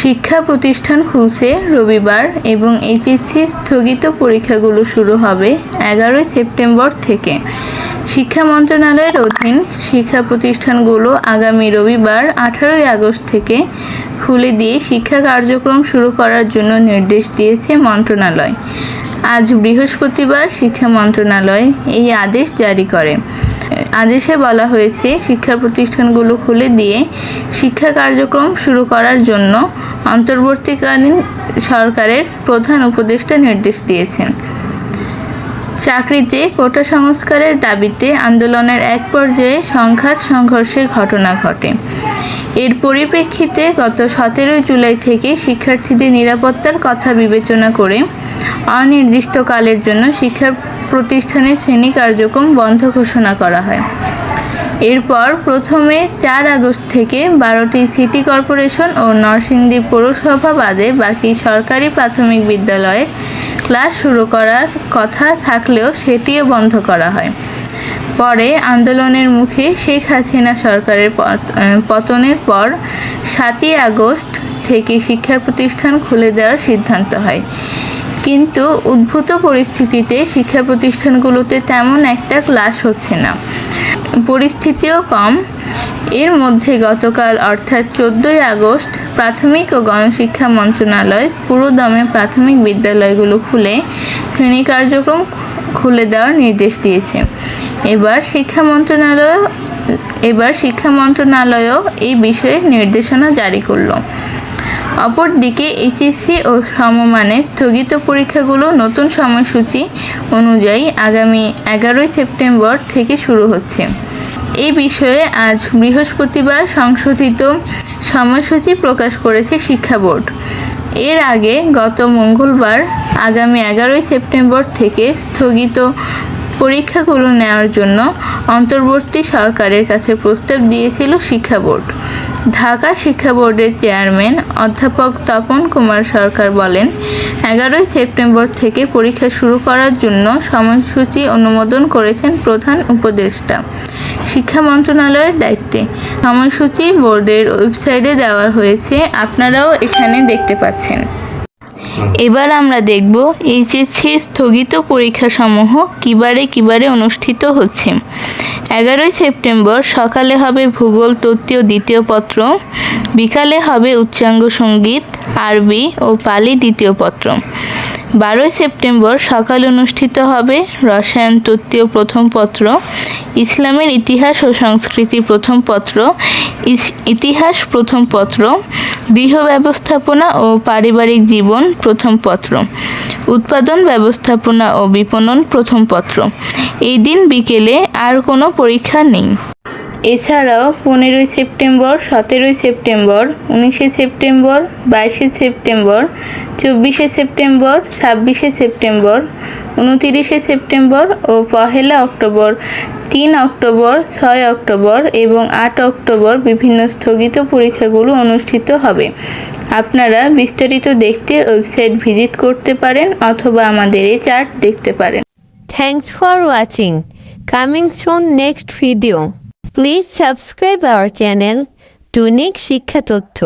শিক্ষা প্রতিষ্ঠান খুলছে রবিবার এবং এইচএসসি স্থগিত পরীক্ষাগুলো শুরু হবে এগারোই সেপ্টেম্বর থেকে। শিক্ষা মন্ত্রণালয়ের অধীন শিক্ষা প্রতিষ্ঠানগুলো আগামী রবিবার আঠারোই আগস্ট থেকে খুলে দিয়ে শিক্ষা কার্যক্রম শুরু করার জন্য নির্দেশ দিয়েছে মন্ত্রণালয়। আজ বৃহস্পতিবার শিক্ষা মন্ত্রণালয় এই আদেশ জারি করে। আদেশে বলা হয়েছে, শিক্ষা প্রতিষ্ঠানগুলো খুলে দিয়ে শিক্ষা কার্যক্রম শুরু করার জন্য অন্তর্বর্তীকালীন সরকারের প্রধান উপদেষ্টা নির্দেশ দিয়েছেন। চাকরিতে কোটা সংস্কারের দাবিতে আন্দোলনের এক পর্যায়ে সংঘাত, সংঘর্ষের ঘটনা ঘটে। এর পরিপ্রেক্ষিতে গত সতেরোই জুলাই থেকে শিক্ষার্থীদের নিরাপত্তার কথা বিবেচনা করে অনির্দিষ্টকালের জন্য শিক্ষা প্রতিষ্ঠানের শ্রেণি কার্যক্রম বন্ধ ঘোষণা করা হয়। এরপর প্রথমে চার আগস্ট থেকে বারোটি সিটি কর্পোরেশন ও নরসিংদী পৌরসভা বাদে বাকি সরকারি প্রাথমিক বিদ্যালয়ের ক্লাস শুরু করার কথা থাকলেও সেটিও বন্ধ করা হয়। পরে আন্দোলনের মুখে শেখ হাসিনা সরকারের পত- পতনের পর সাতই আগস্ট থেকে শিক্ষা প্রতিষ্ঠান খুলে দেওয়ার সিদ্ধান্ত হয়। কিন্তু উদ্ভূত পরিস্থিতিতে শিক্ষা প্রতিষ্ঠানগুলোতে তেমন একটা ক্লাস হচ্ছে না। পরিস্থিতিও কম। এর মধ্যে গতকাল অর্থাৎ চোদ্দোই আগস্ট প্রাথমিক ও গণশিক্ষা মন্ত্রণালয় পুরোদমে প্রাথমিক বিদ্যালয়গুলো খুলে শ্রেণি কার্যক্রম খুলে দেওয়ার নির্দেশ দিয়েছে। এবার শিক্ষা মন্ত্রণালয়, এবার শিক্ষা মন্ত্রণালয়ও এই বিষয়ে নির্দেশনা জারি করল। অপরদিকে এইচএসসি ও সমমানের স্থগিত পরীক্ষাগুলো নতুন সময়সূচি অনুযায়ী আগামী এগারোই সেপ্টেম্বর থেকে শুরু হচ্ছে। এই বিষয়ে আজ বৃহস্পতিবার সংশোধিত সময়সূচি প্রকাশ করেছে শিক্ষা বোর্ড। এর আগে গত মঙ্গলবার আগামী এগারোই সেপ্টেম্বর থেকে স্থগিত পরীক্ষাগুলো নেওয়ার জন্য অন্তর্বর্তী সরকারের কাছে প্রস্তাব দিয়েছিল শিক্ষা বোর্ড। ঢাকা শিক্ষা বোর্ডের চেয়ারম্যান অধ্যাপক তপন কুমার সরকার বলেন, এগারোই সেপ্টেম্বর থেকে পরীক্ষা শুরু করার জন্য সময়সূচি অনুমোদন করেছেন প্রধান উপদেষ্টা। শিক্ষা মন্ত্রণালয়ের দায়িত্বে। সময়সূচি বোর্ডের ওয়েবসাইটে দেওয়া হয়েছে, আপনারাও এখানে দেখতে পাচ্ছেন। এবার আমরা দেখব এইচএসসির স্থগিত পরীক্ষাসমূহ কিবারে কিবারে অনুষ্ঠিত হচ্ছে। এগারোই সেপ্টেম্বর সকালে হবে ভূগোল, তত্ত্বীয়, দ্বিতীয় পত্র। বিকালে হবে উচ্চাঙ্গ সংগীত, আরবি ও পালি দ্বিতীয় পত্র। বারোই সেপ্টেম্বর সকালে অনুষ্ঠিত হবে রসায়ন, তত্ত্বীয় প্রথম পত্র। ইসলামের ইতিহাস ও সংস্কৃতি প্রথম পত্র। ইতিহাস প্রথম পত্র। গৃহ ব্যবস্থাপনা ও পারিবারিক জীবন প্রথম পত্র। উৎপাদন ব্যবস্থাপনা ও বিপণন প্রথম পত্র। এই দিন বিকেলে আর কোনো পরীক্ষা নেই। এছাড়াও পনেরোই সেপ্টেম্বর, সতেরোই সেপ্টেম্বর, উনিশে সেপ্টেম্বর, বাইশে সেপ্টেম্বর, চব্বিশে সেপ্টেম্বর, ছাব্বিশে সেপ্টেম্বর, উনতিরিশে সেপ্টেম্বর ও পহেলা অক্টোবর, তিন অক্টোবর, ছয় অক্টোবর এবং আট অক্টোবর বিভিন্ন স্থগিত পরীক্ষাগুলো অনুষ্ঠিত হবে। আপনারা বিস্তারিত দেখতে ওয়েবসাইট ভিজিট করতে পারেন অথবা আমাদের এই চার্ট দেখতে পারেন। Thanks for watching coming soon next video. Please subscribe our channel Tunic শিক্ষা তথ্য